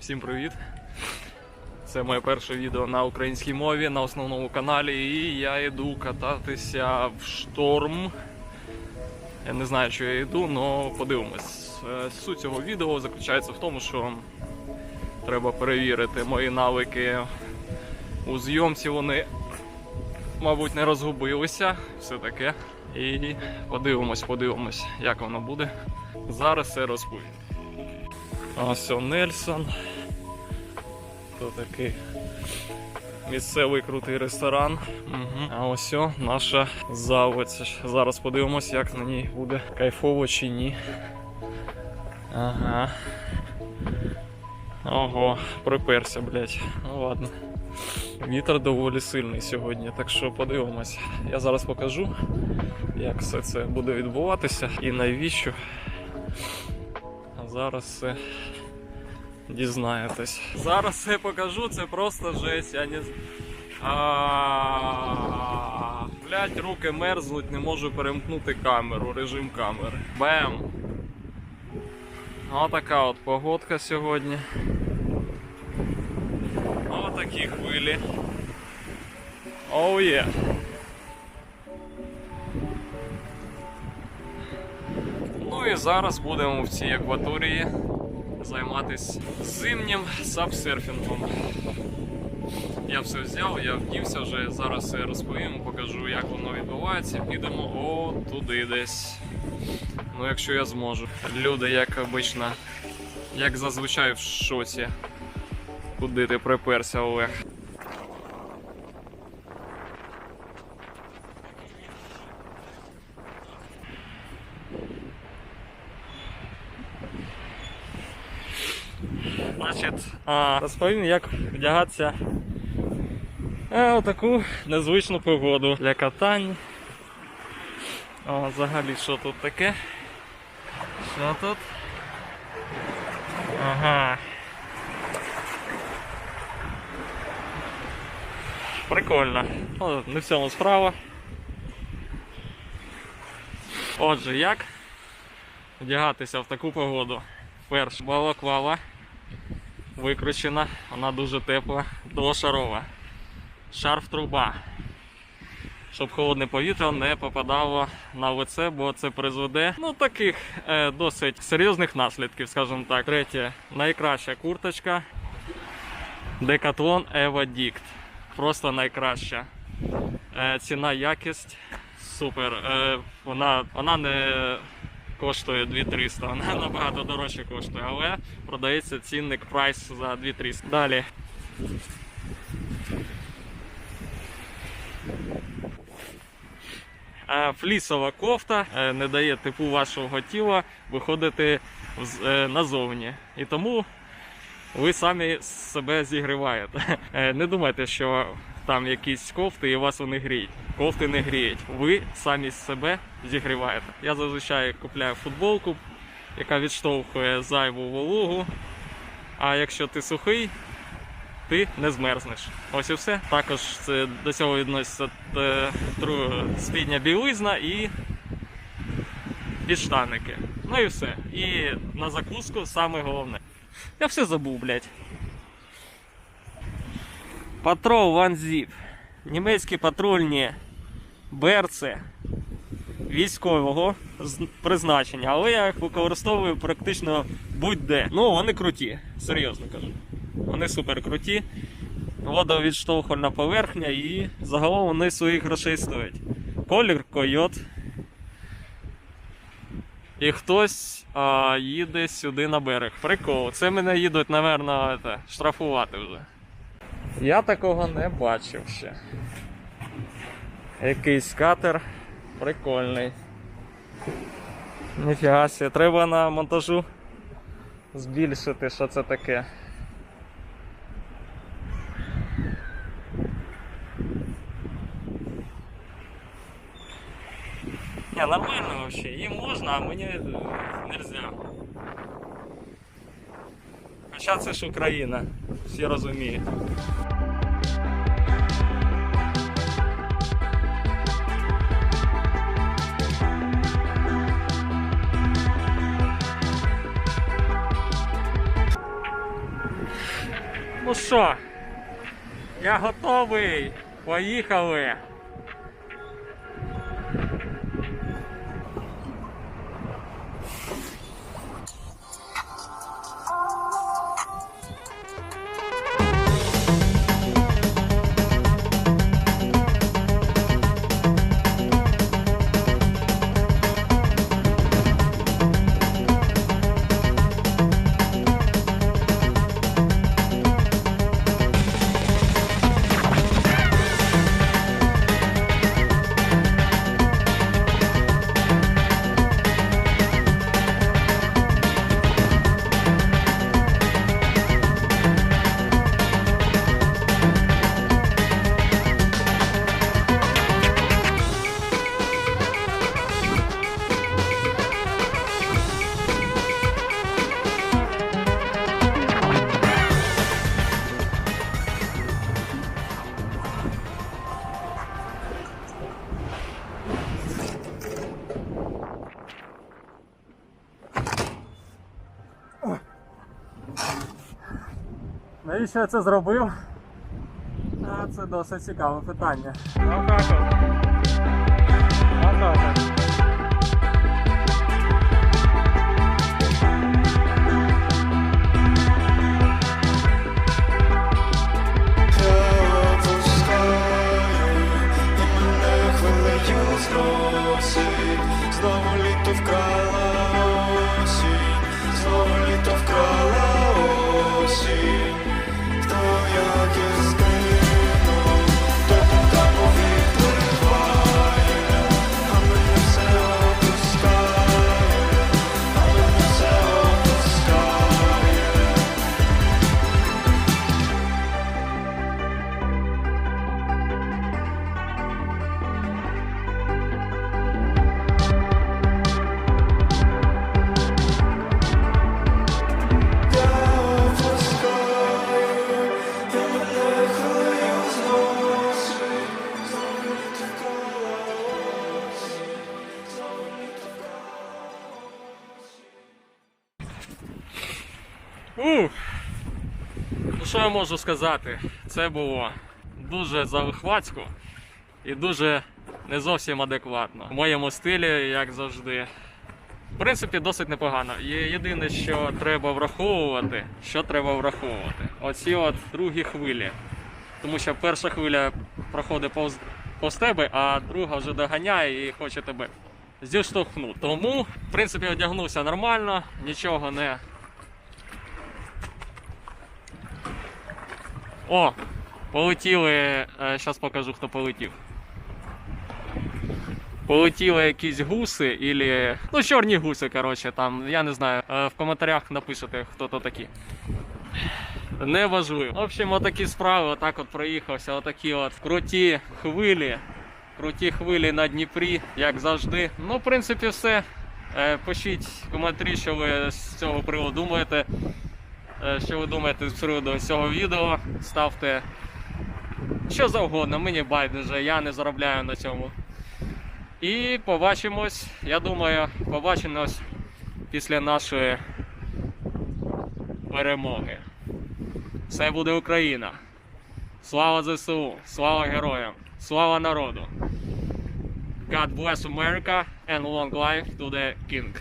Всім привіт. Це моє перше відео на українській мові на основному каналі. І я йду кататися в шторм. Я не знаю, що я йду, але подивимось. Е, Суть цього відео заключається в тому, що треба перевірити мої навики у зйомці. Вони, мабуть, не розгубилися. Все таке. І подивимось, подивимось, як воно буде. Зараз все розповім. Ось о, Нельсон. То такий місцевий крутий ресторан. А ось о, наша заводь. Зараз подивимось, як на ній буде кайфово чи ні. Ага. Ого, приперся, блять. Ну ладно. Вітер доволі сильний сьогодні, так що подивимось. Я зараз покажу, як все це буде відбуватися і навіщо. Зараз все дізнаєтесь. Зараз все покажу, це просто жесть, я не з- а Блять, руки мерзнуть, не можу перемкнути камеру, режим камери. Бем! Отака от погодка сьогодні. Отакі хвилі. Оу є. Ну і зараз будемо в цій акваторії займатися зимнім сапсерфінгом. Я все взяв, я вдівся вже, зараз все розповім, покажу, як воно відбувається. Підемо о туди десь. Ну, якщо я зможу. Люди, як обично, як зазвичай в шоці. Куди ти приперся, Олег? Значить, розповім, як вдягатися е, у таку незвичну погоду для катань. О, взагалі, що тут таке? Що тут? Ага. Прикольно. Ну, не в цьому справа. Отже, як вдягатися в таку погоду? Перше, балаклава викручена, вона дуже тепла, двошарова. Шарф труба. Щоб холодне повітря не попадало на лице, бо це призведе ну таких е, досить серйозних наслідків, скажімо так. Третє, найкраща курточка Decathlon Eva Dict. Просто найкраща. Е, ціна, якість супер. Е, вона, вона не коштує 2300, вона набагато дорожче коштує, але продається цінник прайс за 2300. Далі. Е, Флісова кофта е, не дає типу вашого тіла виходити е, назовні. І тому ви самі себе зігріваєте. Е, Не думайте, що там якісь кофти і вас вони гріють. Кофти не гріють. Ви самі себе зігріваєте. Я зазвичай купляю футболку, яка відштовхує зайву вологу. А якщо ти сухий, ти не змерзнеш. Ось і все. Також це до цього відноситься е, спідня білизна і підштаники. Ну і все. І на закуску саме головне. Я все забув, блядь. Патрол Zip. Німецькі патрульні берці військового призначення, але я їх використовую практично будь-де. Ну, вони круті, серйозно кажу. Вони супер круті. Водовідштовхувальна поверхня і загалом вони своїх грошей стоять. Колір койот. І хтось а, їде сюди на берег. Прикол. Це мене їдуть, напевно, штрафувати вже. Я такого не бачив ще. Якийсь катер прикольний. Ніфіга себе, треба на монтажу збільшити, що це таке. Не, нормально вообще. Им можно, а мне э, нельзя. Хоча це ж Україна, всі розуміють. Ну що, я готовий. Поїхали. Навіщо я це зробив? Це досить цікаве питання. Знову літо вкрала що я можу сказати? Це було дуже залихватсько і дуже не зовсім адекватно. В моєму стилі, як завжди. В принципі, досить непогано. Єдине, що треба враховувати, що треба враховувати. Оці от другі хвилі. Тому що перша хвиля проходить повз, повз тебе, а друга вже доганяє і хоче тебе зіштовхнути. Тому, в принципі, одягнувся нормально, нічого не О, полетіли. Зараз покажу, хто полетів. Полетіли якісь гуси, ілі. Ну, чорні гуси, коротше, там, я не знаю. Е, В коментарях напишете, хто то такі. Неважливо. В общем, отакі справи, отак от проїхався, отакі от круті хвилі. Круті хвилі на Дніпрі, як завжди. Ну, в принципі, все. Е, Пишіть в коментарі, що ви з цього приводу думаєте. Е, Що ви думаєте з приводу цього відео? Ставте що завгодно, мені байдуже, я не заробляю на цьому. І побачимось, я думаю, побачимось після нашої перемоги. Все буде Україна. Слава ЗСУ, слава героям, слава народу. God bless America and long life to the king.